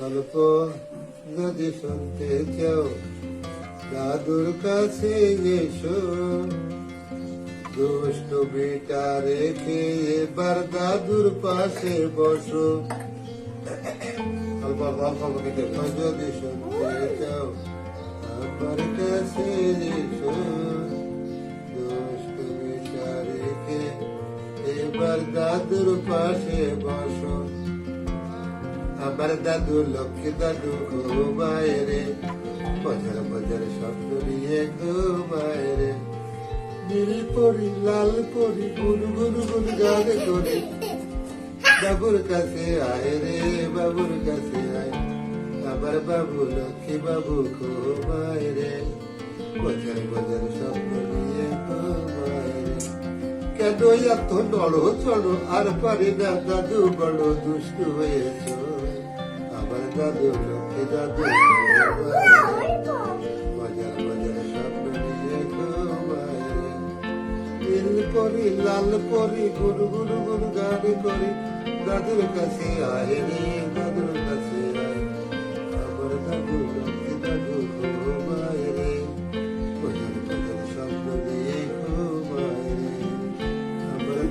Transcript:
গল্প যদি শুনতে চাও। দাদুর কাছে এসো। দুষ্ট বেটা রেখে এবার দাদুর পাশে বসো। যদি শুনতে চাও। আমার কাছে এসো। দুষ্ট বেটা রেখে এবার দাদুর পাশে বসো। আমার দাদু লক্ষ্মী দাদু ঘুমায় রে বজার বজার স্বপ্ন নিয়ে ঘুমায় রে নীল পরি লাল পরি গুনু গুনু গুন গান করে বাবুর কাছে আয় রে বাবুর কাছে আয় আমার বাবু লক্ষ্মী বাবু ঘুমায় রে বজার বজার স্বপ্ন নিয়ে ঘুমায় রে কেন এত নড়ো চড়ো আর পারি না দাদু বড় দুষ্টু হয়েছ লাল করি গুরু গুরু গুরু গাড়ি করি দাদুর কাছে রে দাদুর কাছে